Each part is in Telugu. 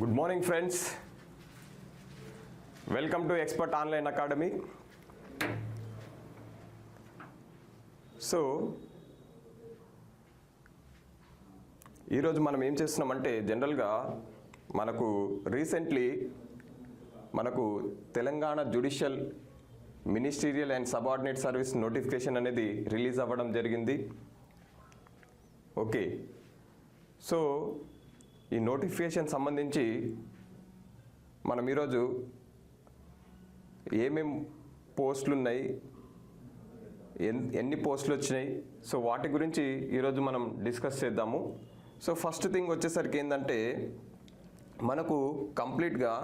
Good morning friends welcome to expert online academy so ఈరోజు మనం ఏం చేస్తున్నామంటే జనరల్గా మనకు రీసెంట్లీ మనకు Telangana judicial ministerial and subordinate service notification అనేది రిలీజ్ అవ్వడం జరిగింది. ఓకే సో ఈ నోటిఫికేషన్ సంబంధించి మనం ఈరోజు ఏమేం పోస్టులు ఉన్నాయి ఎన్ని పోస్టులు వచ్చినాయి సో వాటి గురించి ఈరోజు మనం డిస్కస్ చేద్దాము. సో ఫస్ట్ థింగ్ వచ్చేసరికి ఏంటంటే మనకు కంప్లీట్గా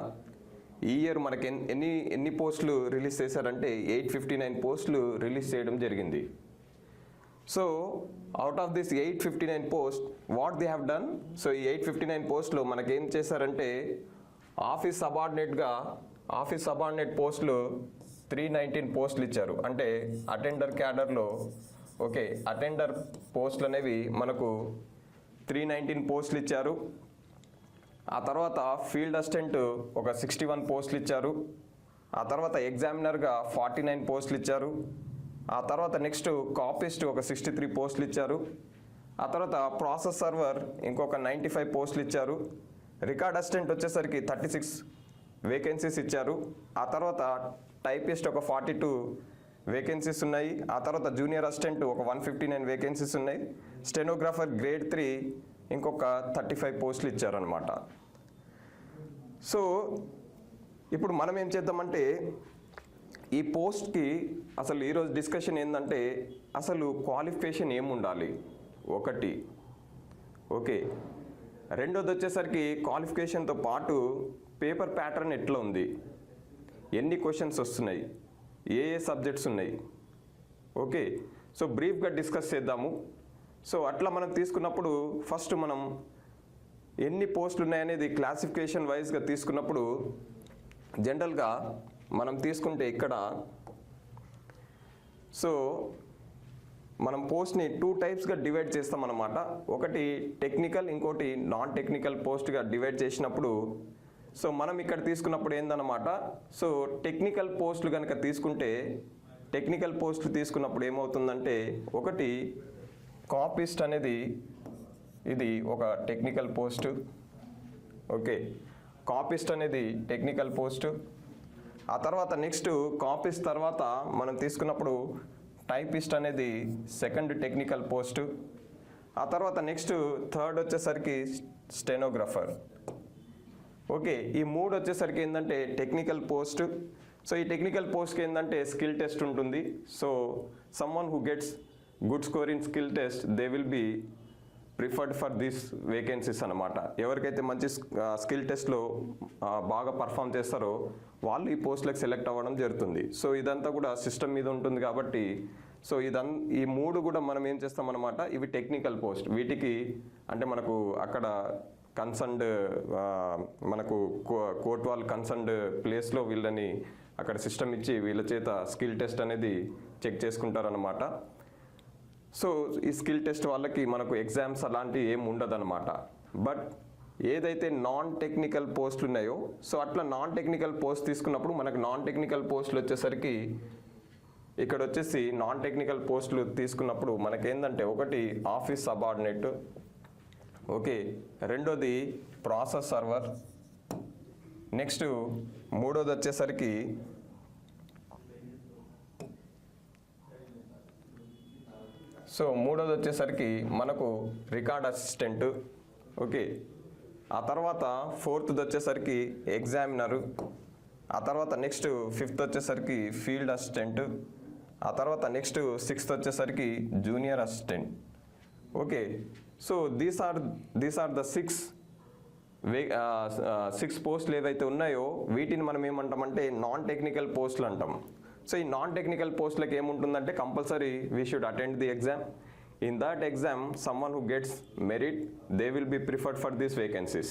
ఈ ఇయర్ మనకి ఎన్ని ఎన్ని పోస్టులు రిలీజ్ చేశారంటే ఎయిట్ ఫిఫ్టీ నైన్ పోస్టులు రిలీజ్ చేయడం జరిగింది. So out of this eight fifty nine post what they have done so ఈ ఎయిట్ ఫిఫ్టీ నైన్ పోస్ట్లో మనకేం చేశారంటే ఆఫీస్ సబార్డినేట్గా ఆఫీస్ సబార్డినేట్ పోస్టులు త్రీ నైన్టీన్ పోస్టులు ఇచ్చారు. అంటే అటెండర్ క్యాడర్లో ఓకే అటెండర్ పోస్టులు అనేవి మనకు త్రీ నైన్టీన్ పోస్టులు ఇచ్చారు. ఆ తర్వాత ఫీల్డ్ అసిస్టెంట్ ఒక సిక్స్టీ వన్ పోస్టులు ఇచ్చారు. ఆ తర్వాత ఎగ్జామినర్గా ఫార్టీ నైన్ పోస్టులు ఇచ్చారు. ఆ తర్వాత నెక్స్ట్ కాపిస్ట్ ఒక సిక్స్టీ త్రీ పోస్టులు ఇచ్చారు. ఆ తర్వాత ప్రాసెస్ సర్వర్ ఇంకొక నైంటీ ఫైవ్ పోస్టులు ఇచ్చారు. రికార్డ్ అసిస్టెంట్ వచ్చేసరికి థర్టీ సిక్స్ వేకెన్సీస్ ఇచ్చారు. ఆ తర్వాత టైపిస్ట్ ఒక ఫార్టీ టూ వేకెన్సీస్ ఉన్నాయి. ఆ తర్వాత జూనియర్ అసిస్టెంట్ ఒక వన్ ఫిఫ్టీ నైన్ వేకెన్సీస్ ఉన్నాయి. స్టెనోగ్రాఫర్ గ్రేడ్ త్రీ ఇంకొక థర్టీ ఫైవ్ పోస్టులు ఇచ్చారనమాట సో ఇప్పుడు మనం ఏం చేద్దామంటే ఈ పోస్ట్కి అసలు ఈరోజు డిస్కషన్ ఏంటంటే అసలు క్వాలిఫికేషన్ ఏముండాలి? ఒకటి. ఓకే. రెండోది వచ్చేసరికి క్వాలిఫికేషన్తో పాటు పేపర్ ప్యాటర్న్ ఎట్లా ఉంది? ఎన్ని క్వశ్చన్స్ వస్తున్నాయి? ఏ ఏ సబ్జెక్ట్స్ ఉన్నాయి? ఓకే. సో బ్రీఫ్గా డిస్కస్ చేద్దాము. సో అట్లా మనం తీసుకున్నప్పుడు ఫస్ట్ మనం ఎన్ని పోస్టులు ఉన్నాయనేది క్లాసిఫికేషన్ వైజ్గా తీసుకున్నప్పుడు జనరల్గా మనం తీసుకుంటే ఇక్కడ. సో మనం పోస్ట్ని టూ టైప్స్గా డివైడ్ చేస్తామన్నమాట. ఒకటి టెక్నికల్ ఇంకోటి నాన్ టెక్నికల్ పోస్ట్గా డివైడ్ చేసినప్పుడు. సో మనం ఇక్కడ తీసుకున్నప్పుడు ఏందన్నమాట? సో టెక్నికల్ పోస్టులు కనుక తీసుకుంటే టెక్నికల్ పోస్టులు తీసుకున్నప్పుడు ఏమవుతుందంటే ఒకటి కాపిస్ట్ అనేది ఇది ఒక టెక్నికల్ పోస్ట్. ఓకే. కాపిస్ట్ అనేది టెక్నికల్ పోస్ట్. ఆ తర్వాత నెక్స్ట్ కాపీస్ తర్వాత మనం తీసుకున్నప్పుడు టైపిస్ట్ అనేది సెకండ్ టెక్నికల్ పోస్ట్ ఆ తర్వాత నెక్స్ట్ థర్డ్ వచ్చేసరికి స్టెనోగ్రఫర్ ఓకే ఈ మూడు వచ్చేసరికి ఏంటంటే టెక్నికల్ పోస్ట్ సో ఈ టెక్నికల్ పోస్ట్కి ఏంటంటే స్కిల్ టెస్ట్ ఉంటుంది. So someone who gets good score in skill test they will be preferred for this vacancies అనమాట ఎవరికైతే మంచి స్కిల్ టెస్ట్లో బాగా పర్ఫామ్ చేస్తారో వాళ్ళు ఈ పోస్టులకు సెలెక్ట్ అవ్వడం జరుగుతుంది. సో ఇదంతా కూడా సిస్టమ్ మీద ఉంటుంది కాబట్టి సో ఇదన్ ఈ మూడు కూడా మనం ఏం చేస్తామన్నమాట ఇవి టెక్నికల్ పోస్ట్. వీటికి అంటే మనకు అక్కడ కన్సర్న్డ్ మనకు కోర్ట్ వాళ్ళు కన్సర్న్డ్ ప్లేస్లో వీళ్ళని అక్కడ సిస్టమ్ ఇచ్చి వీళ్ళ చేత స్కిల్ టెస్ట్ అనేది చెక్ చేసుకుంటారనమాట సో ఈ స్కిల్ టెస్ట్ వాళ్ళకి మనకు ఎగ్జామ్స్ అలాంటివి ఏమి ఉండదన్నమాట. బట్ ఏదైతే నాన్ టెక్నికల్ పోస్టులు ఉన్నాయో సో అట్లా నాన్ టెక్నికల్ పోస్ట్ తీసుకున్నప్పుడు మనకు నాన్ టెక్నికల్ పోస్టులు వచ్చేసరికి ఇక్కడ వచ్చేసి నాన్ టెక్నికల్ పోస్టులు తీసుకున్నప్పుడు మనకేందంటే ఒకటి ఆఫీస్ సబార్డినేట్ ఓకే రెండోది ప్రాసెస్ సర్వర్ నెక్స్ట్ మూడోది వచ్చేసరికి సో మూడోది వచ్చేసరికి మనకు రికార్డ్ అసిస్టెంట్. ఓకే. ఆ తర్వాత ఫోర్త్ది వచ్చేసరికి ఎగ్జామినరు. ఆ తర్వాత నెక్స్ట్ ఫిఫ్త్ వచ్చేసరికి ఫీల్డ్ అసిస్టెంట్. ఆ తర్వాత నెక్స్ట్ సిక్స్త్ వచ్చేసరికి junior assistant. Okay. So these are these are the six way six పోస్టులు ఏవైతే ఉన్నాయో వీటిని మనం ఏమంటామంటే నాన్ టెక్నికల్ పోస్టులు అంటాం. సో ఈ నాన్ టెక్నికల్ పోస్ట్లకు ఏముంటుందంటే compulsory we should attend the exam in that exam someone who gets merit they will be preferred for these vacancies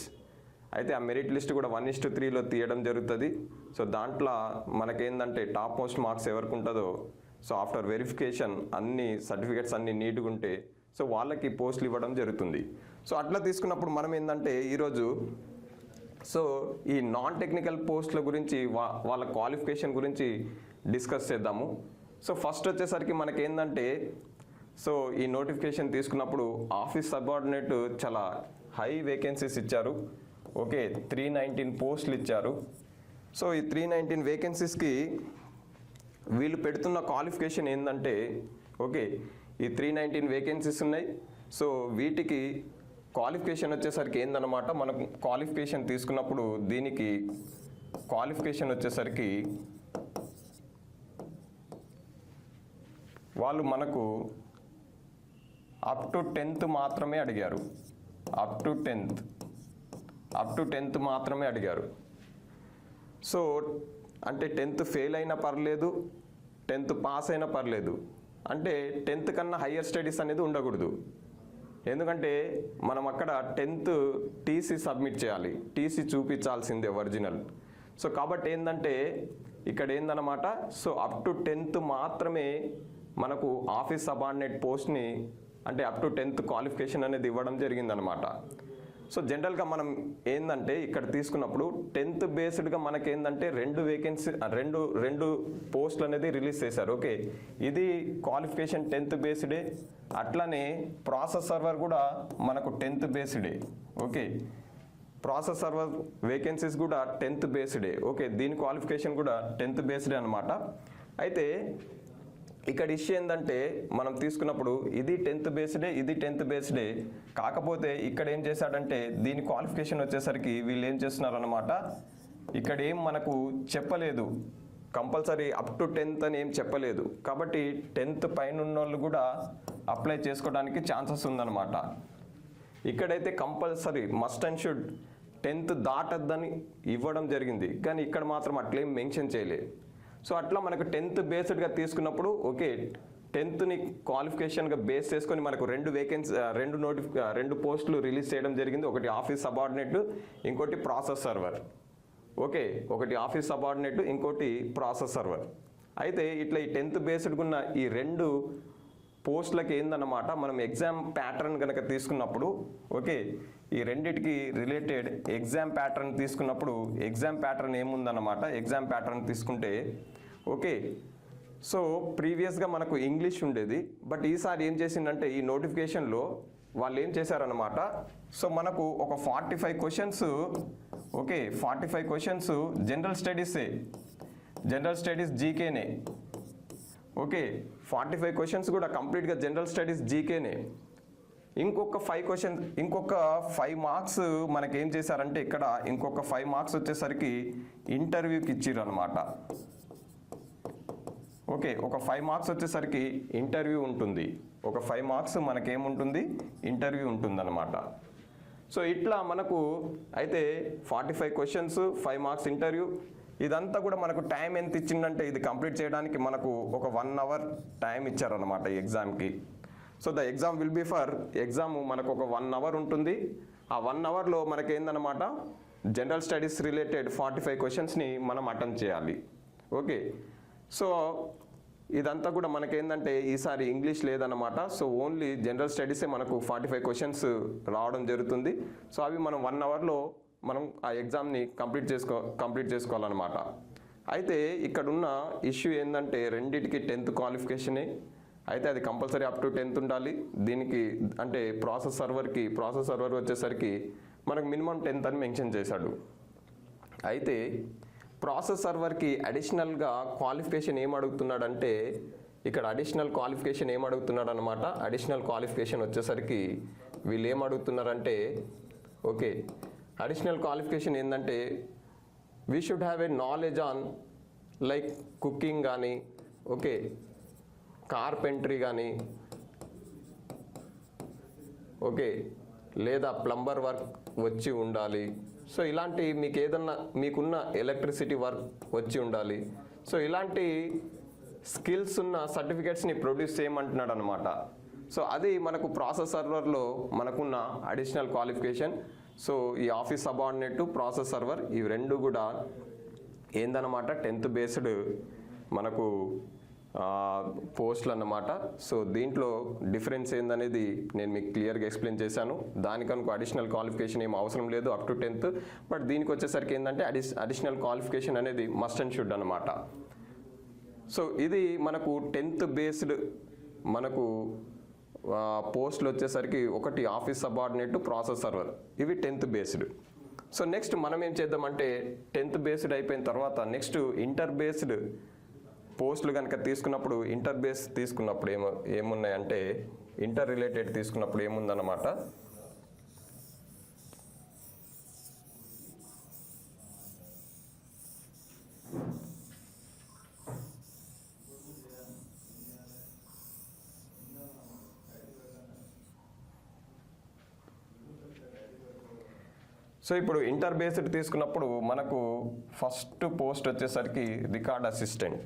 అయితే ఆ మెరిట్ లిస్ట్ కూడా వన్ ఇస్టు త్రీలో తీయడం జరుగుతుంది. సో దాంట్లో మనకేందంటే టాప్ మోస్ట్ మార్క్స్ ఎవరికి ఉంటుందో సో ఆఫ్టర్ వెరిఫికేషన్ అన్ని సర్టిఫికేట్స్ అన్ని నీట్గా ఉంటే సో వాళ్ళకి పోస్టులు ఇవ్వడం జరుగుతుంది. సో అట్లా తీసుకున్నప్పుడు మనం ఏంటంటే ఈరోజు సో ఈ నాన్ టెక్నికల్ పోస్టుల గురించి వా వాళ్ళ క్వాలిఫికేషన్ గురించి డిస్కస్ చేద్దాము. సో ఫస్ట్ వచ్చేసరికి మనకేందంటే సో ఈ నోటిఫికేషన్ తీసుకున్నప్పుడు ఆఫీస్ సబార్డినేట్ చాలా హై వేకెన్సీస్ ఇచ్చారు. ఓకే త్రీ నైన్టీన్ పోస్టులు ఇచ్చారు. సో ఈ త్రీ నైన్టీన్ వేకెన్సీస్కి వీళ్ళు పెడుతున్న క్వాలిఫికేషన్ ఏంటంటే ఓకే ఈ త్రీ నైన్టీన్ వేకెన్సీస్ ఉన్నాయి. సో వీటికి క్వాలిఫికేషన్ వచ్చేసరికి ఏందనమాట మనం క్వాలిఫికేషన్ తీసుకున్నప్పుడు దీనికి క్వాలిఫికేషన్ వచ్చేసరికి వాళ్ళు మనకు అప్ టు టెన్త్ మాత్రమే అడిగారు. Up to tenth up to tenth మాత్రమే అడిగారు. సో అంటే టెన్త్ ఫెయిల్ అయినా పర్లేదు టెన్త్ పాస్ అయినా పర్లేదు. అంటే టెన్త్ కన్నా హయ్యర్ స్టడీస్ అనేది ఉండకూడదు. ఎందుకంటే మనం అక్కడ టెన్త్ టీసీ సబ్మిట్ చేయాలి. టీసీ చూపించాల్సిందే ఒరిజినల్ సో కాబట్టి ఏంటంటే ఇక్కడ ఏందన్నమాట? సో అప్ టు టెన్త్ మాత్రమే మనకు ఆఫీస్ సబార్డినేట్ పోస్ట్ని అంటే అప్ టు టెన్త్ క్వాలిఫికేషన్ అనేది ఇవ్వడం జరిగిందనమాట సో జనరల్గా మనం ఏంటంటే ఇక్కడ తీసుకున్నప్పుడు టెన్త్ బేస్డ్గా మనకేందంటే రెండు వేకెన్సీ రెండు రెండు పోస్టులు అనేది రిలీజ్ చేశారు. ఓకే ఇది క్వాలిఫికేషన్ టెన్త్ బేస్డే అట్లనే ప్రాసెస్ సర్వర్ కూడా మనకు టెన్త్ బేస్డే. ఓకే ప్రాసెస్ సర్వర్ వేకెన్సీస్ కూడా టెన్త్ బేస్డే. ఓకే దీని క్వాలిఫికేషన్ కూడా టెన్త్ బేస్డే అనమాట అయితే ఇక్కడ ఇష్యూ ఏంటంటే మనం తీసుకున్నప్పుడు ఇది టెన్త్ బేస్డే ఇది టెన్త్ బేస్డే కాకపోతే ఇక్కడ ఏం చేశాడంటే దీని క్వాలిఫికేషన్ వచ్చేసరికి వీళ్ళు ఏం చేస్తున్నారు అనమాట ఇక్కడ ఏం మనకు చెప్పలేదు. కంపల్సరీ అప్ టు టెన్త్ అని ఏం చెప్పలేదు. కాబట్టి టెన్త్ పైన ఉన్న వాళ్ళు కూడా అప్లై చేసుకోవడానికి ఛాన్సెస్ ఉందన్నమాట. ఇక్కడైతే compulsory must and should tenth దాటద్దని ఇవ్వడం జరిగింది. కానీ ఇక్కడ మాత్రం అట్లేం మెన్షన్ చేయలేదు సో అట్లా మనకు టెన్త్ బేస్డ్గా తీసుకున్నప్పుడు ఓకే టెన్త్ని క్వాలిఫికేషన్గా బేస్ చేసుకొని మనకు రెండు వేకెన్సీ రెండు నోటిఫి రెండు పోస్టులు రిలీజ్ చేయడం జరిగింది. ఒకటి ఆఫీస్ సబార్డినేట్ ఇంకోటి ప్రాసెస్ సర్వర్. ఓకే ఒకటి ఆఫీస్ సబార్డినేట్ ఇంకోటి ప్రాసెస్ సర్వర్. అయితే ఇట్లా ఈ టెన్త్ బేస్డ్ ఉన్న ఈ రెండు పోస్ట్లకి ఏందన్నమాట మనం ఎగ్జామ్ ప్యాటర్న్ కనుక తీసుకున్నప్పుడు ఓకే ఈ రెండిటికి రిలేటెడ్ ఎగ్జామ్ ప్యాటర్న్ తీసుకున్నప్పుడు ఎగ్జామ్ ప్యాటర్న్ ఏముందన్నమాట? ఎగ్జామ్ ప్యాటర్న్ తీసుకుంటే ఓకే. సో ప్రీవియస్గా మనకు ఇంగ్లీష్ ఉండేది. బట్ ఈసారి ఏం చేసిందంటే ఈ నోటిఫికేషన్లో వాళ్ళు ఏం చేశారనమాట సో మనకు ఒక forty five questions okay forty five questions general స్టడీసే. General studies జీకేనే. ఓకే ఫార్టీ ఫైవ్ క్వశ్చన్స్ కూడా కంప్లీట్గా జనరల్ స్టడీస్ జీకేనే ఇంకొక ఫైవ్ క్వశ్చన్ ఇంకొక ఫైవ్ మార్క్స్ మనకేం చేశారంటే ఇక్కడ ఇంకొక ఫైవ్ మార్క్స్ వచ్చేసరికి ఇంటర్వ్యూకి ఇచ్చిర్రు అనమాట ఓకే ఒక ఫైవ్ మార్క్స్ వచ్చేసరికి ఇంటర్వ్యూ ఉంటుంది. ఒక ఫైవ్ మార్క్స్ మనకేముంటుంది? ఇంటర్వ్యూ ఉంటుందన్నమాట. సో ఇట్లా మనకు అయితే forty five questions five marks interview ఇదంతా కూడా మనకు టైం ఎంత ఇచ్చిందంటే ఇది కంప్లీట్ చేయడానికి మనకు ఒక వన్ అవర్ టైం ఇచ్చారనమాట ఈ ఎగ్జామ్కి so the exam will be for exam మనకు ఒక వన్ అవర్ ఉంటుంది. ఆ వన్ అవర్లో మనకేందనమాట general studies related forty five క్వశ్చన్స్ని మనం అటెండ్ చేయాలి. ఓకే సో ఇదంతా కూడా మనకేందంటే ఈసారి ఇంగ్లీష్ లేదనమాట సో ఓన్లీ జనరల్ స్టడీసే మనకు ఫార్టీ ఫైవ్ క్వశ్చన్స్ రావడం జరుగుతుంది. సో అవి మనం వన్ అవర్లో మనం ఆ ఎగ్జామ్ని కంప్లీట్ చేసుకో కంప్లీట్ చేసుకోవాలన్నమాట. అయితే ఇక్కడున్న ఇష్యూ ఏంటంటే రెండిటికి టెన్త్ క్వాలిఫికేషనే. అయితే అది కంపల్సరీ అప్ టు టెన్త్ ఉండాలి. దీనికి అంటే ప్రాసెస్ సర్వర్కి ప్రాసెస్ సర్వర్ వచ్చేసరికి మనకు మినిమం టెన్త్ అని మెన్షన్ చేశాడు. అయితే ప్రాసెస్ సర్వర్కి అడిషనల్గా క్వాలిఫికేషన్ ఏం అడుగుతున్నాడంటే ఇక్కడ అడిషనల్ క్వాలిఫికేషన్ ఏం అడుగుతున్నాడు అనమాట అడిషనల్ క్వాలిఫికేషన్ వచ్చేసరికి వీళ్ళు ఏం అడుగుతున్నారంటే ఓకే అడిషనల్ క్వాలిఫికేషన్ ఏంటంటే we should have a knowledge on like cooking కానీ ఓకే కార్పెంట్రీ కానీ ఓకే లేదా ప్లంబర్ వర్క్ వచ్చి ఉండాలి. సో ఇలాంటి మీకు ఏదన్నా మీకున్న ఎలక్ట్రిసిటీ వర్క్ వచ్చి ఉండాలి. సో ఇలాంటి స్కిల్స్ ఉన్న సర్టిఫికేట్స్ని ప్రొడ్యూస్ చేయమంటున్నాడు అనమాట సో అది మనకు ప్రాసెస్ సర్వర్లో మనకున్న అడిషనల్ క్వాలిఫికేషన్ సో ఈ ఆఫీస్ సబార్డినేట్ ప్రాసెస్ సర్వర్ ఇవి రెండు కూడా ఏందనమాట టెన్త్ బేస్డ్ మనకు పోస్టులు అన్నమాట సో దీంట్లో డిఫరెన్స్ ఏందనేది నేను మీకు క్లియర్గా ఎక్స్ప్లెయిన్ చేశాను. దానికనుక అడిషనల్ క్వాలిఫికేషన్ ఏం అవసరం లేదు అప్ టు టెన్త్. బట్ దీనికి వచ్చేసరికి ఏంటంటే అడిస్ అడిషనల్ క్వాలిఫికేషన్ అనేది మస్ట్ అండ్ షుడ్ అనమాట సో ఇది మనకు టెన్త్ బేస్డ్ మనకు పోస్టులు వచ్చేసరికి ఒకటి ఆఫీస్ సబార్డినేట్ ప్రాసెస్ సర్వర్. ఇవి టెన్త్ బేస్డ్. సో నెక్స్ట్ మనం ఏం చేద్దామంటే టెన్త్ బేస్డ్ అయిపోయిన తర్వాత నెక్స్ట్ ఇంటర్ బేస్డ్ పోస్టులు కనుక తీసుకున్నప్పుడు ఇంటర్ బేస్ తీసుకున్నప్పుడు ఏమో ఏమున్నాయంటే ఇంటర్ రిలేటెడ్ తీసుకున్నప్పుడు ఏముందన్నమాట? సో ఇప్పుడు ఇంటర్ బేస్డ్ తీసుకున్నప్పుడు మనకు ఫస్ట్ పోస్ట్ వచ్చేసరికి record assistant.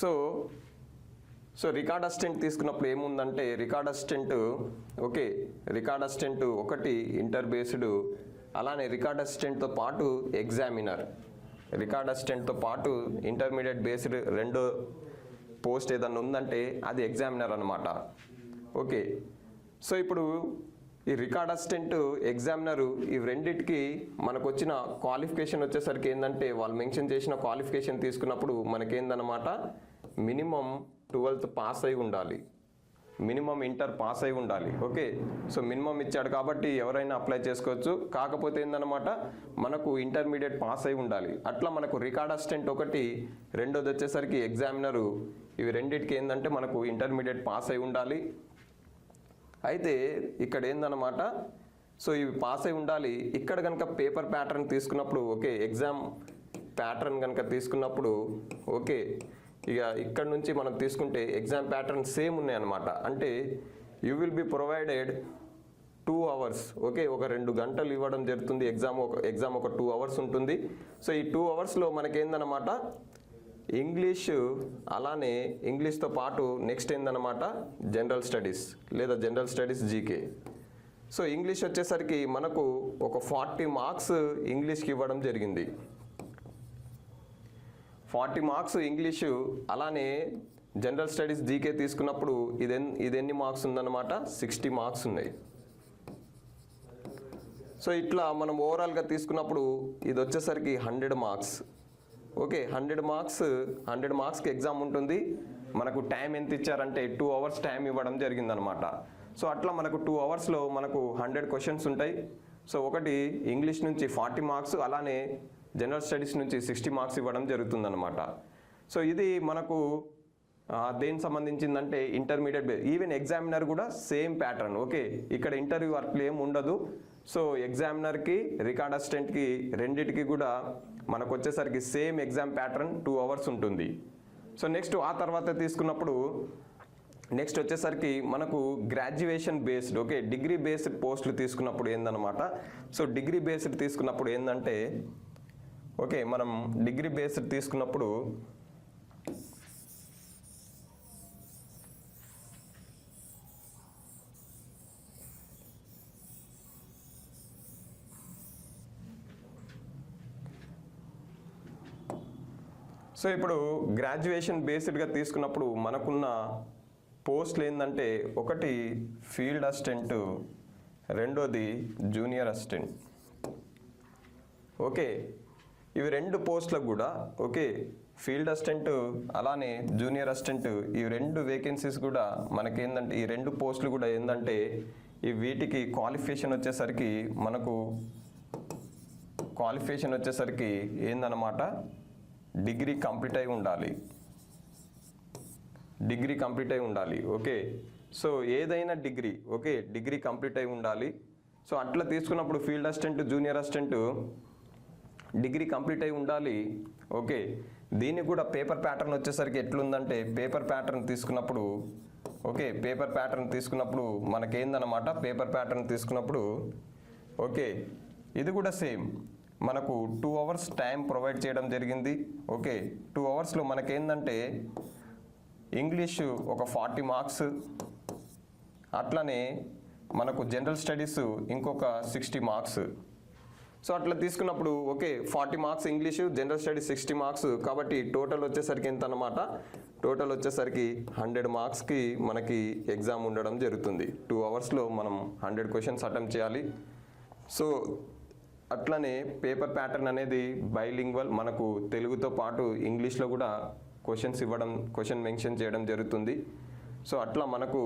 So so record assistant తీసుకున్నప్పుడు ఏముందంటే record assistant okay record assistant ఒకటి ఇంటర్ బేస్డ్ అలానే రికార్డ్ అసిస్టెంట్తో పాటు ఎగ్జామినర్. రికార్డ్ అసిస్టెంట్తో పాటు ఇంటర్మీడియట్ బేస్డ్ రెండో పోస్ట్ ఏదన్నా ఉందంటే అది ఎగ్జామినర్ అనమాట ఓకే సో ఇప్పుడు ఈ రికార్డ్ అసిస్టెంట్ ఎగ్జామినరు ఈ రెండిటికి మనకు వచ్చిన క్వాలిఫికేషన్ వచ్చేసరికి ఏంటంటే వాళ్ళు మెన్షన్ చేసిన క్వాలిఫికేషన్ తీసుకున్నప్పుడు మనకేందనమాట మినిమం ట్వెల్త్ పాస్ అయి ఉండాలి. మినిమం ఇంటర్ పాస్ అయి ఉండాలి. ఓకే? సో మినిమం ఇచ్చాడు కాబట్టి ఎవరైనా అప్లై చేసుకోవచ్చు. కాకపోతే ఏందనమాట మనకు ఇంటర్మీడియట్ పాస్ అయి ఉండాలి. అట్లా మనకు రికార్డ్ అసిస్టెంట్ ఒకటి రెండోది వచ్చేసరికి ఎగ్జామినరు ఇవి రెండిటికి ఏంటంటే మనకు ఇంటర్మీడియట్ పాస్ అయి ఉండాలి. అయితే ఇక్కడ ఏందన్నమాట? సో ఇవి పాస్ అయి ఉండాలి. ఇక్కడ కనుక పేపర్ ప్యాటర్న్ తీసుకున్నప్పుడు ఓకే ఎగ్జామ్ ప్యాటర్న్ కనుక తీసుకున్నప్పుడు ఓకే ఇక ఇక్కడ నుంచి మనం తీసుకుంటే ఎగ్జామ్ ప్యాటర్న్ సేమ్ ఉన్నాయన్నమాట. అంటే you will be provided two hours okay ఒక రెండు గంటలు ఇవ్వడం జరుగుతుంది. ఎగ్జామ్ ఒక ఎగ్జామ్ ఒక టూ అవర్స్ ఉంటుంది. సో ఈ టూ అవర్స్లో మనకేందనమాట ఇంగ్లీష్ అలానే ఇంగ్లీష్తో పాటు నెక్స్ట్ ఏందనమాట జనరల్ స్టడీస్ లేదా general studies GK. So English వచ్చేసరికి మనకు ఒక ఫార్టీ మార్క్స్ ఇంగ్లీష్కి ఇవ్వడం జరిగింది. ఫార్టీ మార్క్స్ ఇంగ్లీషు అలానే జనరల్ స్టడీస్ జీకే తీసుకున్నప్పుడు ఇది ఇదెన్ని ఇది ఎన్ని మార్క్స్ ఉందన్నమాట? సిక్స్టీ మార్క్స్ ఉన్నాయి. సో ఇట్లా మనం ఓవరాల్గా తీసుకున్నప్పుడు ఇది వచ్చేసరికి hundred marks. Okay hundred marks hundred మార్క్స్కి ఎగ్జామ్ ఉంటుంది. మనకు టైం ఎంత ఇచ్చారంటే టూ అవర్స్ టైం ఇవ్వడం జరిగిందనమాట. సో అట్లా మనకు టూ అవర్స్లో మనకు హండ్రెడ్ క్వశ్చన్స్ ఉంటాయి. సో ఒకటి ఇంగ్లీష్ నుంచి ఫార్టీ మార్క్స్ అలానే జనరల్ స్టడీస్ నుంచి సిక్స్టీ మార్క్స్ ఇవ్వడం జరుగుతుందన్నమాట సో ఇది మనకు దేనికి సంబంధించిందంటే ఇంటర్మీడియట్ ఈవెన్ ఎగ్జామినర్ కూడా సేమ్ ప్యాటర్న్. ఓకే ఇక్కడ ఇంటర్వ్యూ వర్క్లు ఏం ఉండదు. సో ఎగ్జామినర్కి రికార్డ్ అసిస్టెంట్కి రెండిటికి కూడా మనకు వచ్చేసరికి same exam pattern two hours ఉంటుంది. సో నెక్స్ట్ ఆ తర్వాత తీసుకున్నప్పుడు నెక్స్ట్ వచ్చేసరికి మనకు graduation based okay degree based పోస్టులు తీసుకున్నప్పుడు ఏందనమాట సో డిగ్రీ బేస్డ్ తీసుకున్నప్పుడు ఏంటంటే ఓకే మనం డిగ్రీ బేస్డ్ తీసుకున్నప్పుడు సో ఇప్పుడు గ్రాడ్యుయేషన్ బేస్డ్గా తీసుకున్నప్పుడు మనకున్న పోస్ట్లు ఏంటంటే ఒకటి ఫీల్డ్ అసిస్టెంట్ రెండోది జూనియర్ అసిస్టెంట్ ఓకే ఇవి రెండు పోస్టులకు కూడా ఓకే ఫీల్డ్ అసిస్టెంట్ అలానే జూనియర్ అసిస్టెంట్ ఈ రెండు వేకెన్సీస్ కూడా మనకేందంటే ఈ రెండు పోస్టులు కూడా ఏంటంటే ఈ వీటికి క్వాలిఫికేషన్ వచ్చేసరికి మనకు క్వాలిఫికేషన్ వచ్చేసరికి ఏందనమాట డిగ్రీ కంప్లీట్ అయి ఉండాలి. డిగ్రీ కంప్లీట్ అయి ఉండాలి. ఓకే? సో ఏదైనా డిగ్రీ ఓకే? డిగ్రీ కంప్లీట్ అయి ఉండాలి. సో అట్లా తీసుకున్నప్పుడు field assistant junior assistant degree complete అయి ఉండాలి. ఓకే? దీనికి కూడా పేపర్ ప్యాటర్న్ వచ్చేసరికి ఎట్లుందంటే పేపర్ ప్యాటర్న్ తీసుకున్నప్పుడు ఓకే? పేపర్ ప్యాటర్న్ తీసుకున్నప్పుడు మనకేందనమాట పేపర్ ప్యాటర్న్ తీసుకున్నప్పుడు ఓకే? ఇది కూడా సేమ్. మనకు టూ అవర్స్ టైం ప్రొవైడ్ చేయడం జరిగింది. ఓకే టూ అవర్స్లో మనకేందంటే ఇంగ్లీషు ఒక ఫార్టీ మార్క్స్ అట్లనే మనకు జనరల్ స్టడీస్ ఇంకొక సిక్స్టీ మార్క్స్. సో అట్లా తీసుకున్నప్పుడు okay forty marks English general studies sixty marks కాబట్టి టోటల్ వచ్చేసరికి ఎంత అనమాట టోటల్ వచ్చేసరికి హండ్రెడ్ మార్క్స్కి మనకి ఎగ్జామ్ ఉండడం జరుగుతుంది. టూ అవర్స్లో మనం హండ్రెడ్ క్వశ్చన్స్ అటెంప్ట్ చేయాలి. సో అట్లనే పేపర్ ప్యాటర్న్ అనేది బైలింగ్వల్ మనకు తెలుగుతో పాటు ఇంగ్లీష్లో కూడా క్వశ్చన్స్ ఇవ్వడం క్వశ్చన్ మెన్షన్ చేయడం జరుగుతుంది. సో అట్లా మనకు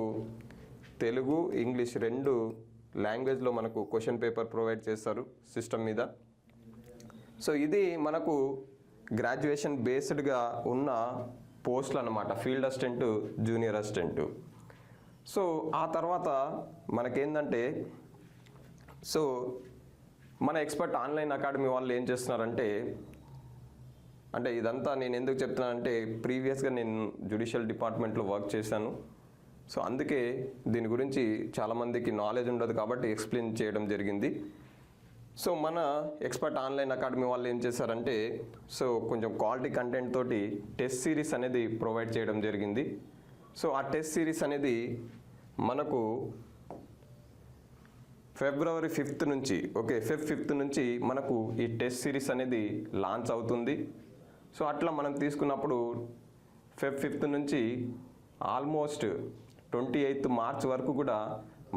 తెలుగు ఇంగ్లీష్ రెండు లాంగ్వేజ్లో మనకు క్వశ్చన్ పేపర్ ప్రొవైడ్ చేస్తారు సిస్టమ్ మీద. సో ఇది మనకు గ్రాడ్యుయేషన్ బేస్డ్గా ఉన్న పోస్టులు అనమాట field assistant junior assistant. So ఆ తర్వాత మనకేందంటే సో మన ఎక్స్పర్ట్ ఆన్లైన్ అకాడమీ వాళ్ళు ఏం చేస్తున్నారంటే అంటే ఇదంతా నేను ఎందుకు చెప్తున్నానంటే ప్రీవియస్గా నేను జ్యుడిషియల్ డిపార్ట్మెంట్లో వర్క్ చేశాను. సో అందుకే దీని గురించి చాలామందికి నాలెడ్జ్ ఉండదు కాబట్టి ఎక్స్ప్లెయిన్ చేయడం జరిగింది. సో మన ఎక్స్పర్ట్ ఆన్లైన్ అకాడమీ వాళ్ళు ఏం చేశారంటే సో కొంచెం క్వాలిటీ కంటెంట్ తోటి టెస్ట్ సిరీస్ అనేది ప్రొవైడ్ చేయడం జరిగింది. సో ఆ టెస్ట్ సిరీస్ అనేది మనకు ఫిబ్రవరి ఫిఫ్త్ నుంచి ఓకే ఫిఫ్త్ ఫిఫ్త్ నుంచి మనకు ఈ టెస్ట్ సిరీస్ అనేది లాంచ్ అవుతుంది. సో అట్లా మనం తీసుకున్నప్పుడు ఫెబ్ ఫిఫ్త్ నుంచి ఆల్మోస్ట్ ట్వంటీ ఎయిత్ మార్చ్ వరకు కూడా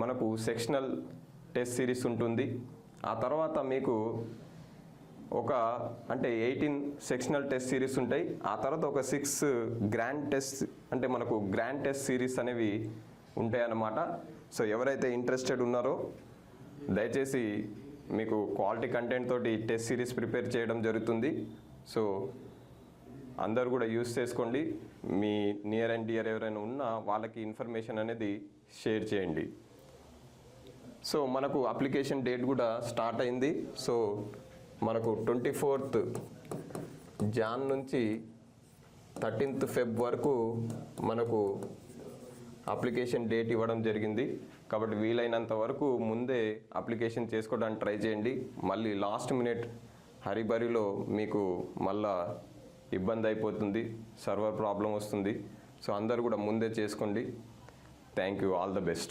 మనకు సెక్షనల్ టెస్ట్ సిరీస్ ఉంటుంది. ఆ తర్వాత మీకు ఒక అంటే ఎయిటీన్ సెక్షనల్ టెస్ట్ సిరీస్ ఉంటాయి. ఆ తర్వాత ఒక సిక్స్ గ్రాండ్ టెస్ట్ అంటే మనకు గ్రాండ్ టెస్ట్ సిరీస్ అనేవి ఉంటాయి అన్నమాట సో ఎవరైతే ఇంట్రెస్టెడ్ ఉన్నారో దయచేసి మీకు క్వాలిటీ కంటెంట్ తోటి టెస్ట్ సిరీస్ ప్రిపేర్ చేయడం జరుగుతుంది. సో అందరు కూడా యూస్ చేసుకోండి. మీ నియర్ అండ్ డియర్ ఎవరైనా ఉన్నా వాళ్ళకి ఇన్ఫర్మేషన్ అనేది షేర్ చేయండి. సో మనకు అప్లికేషన్ డేట్ కూడా స్టార్ట్ అయింది. సో మనకు ట్వంటీ ఫోర్త్ జాన్ నుంచి థర్టీన్త్ ఫెబ్ వరకు మనకు అప్లికేషన్ డేట్ ఇవ్వడం జరిగింది. కాబట్టి వీలైనంత వరకు ముందే అప్లికేషన్ చేసుకోవడానికి ట్రై చేయండి. మళ్ళీ లాస్ట్ మినిట్ హరిబరిలో మీకు మళ్ళా ఇబ్బంది అయిపోతుంది సర్వర్ ప్రాబ్లం వస్తుంది. సో అందరు కూడా ముందే చేసుకోండి. Thank you all the best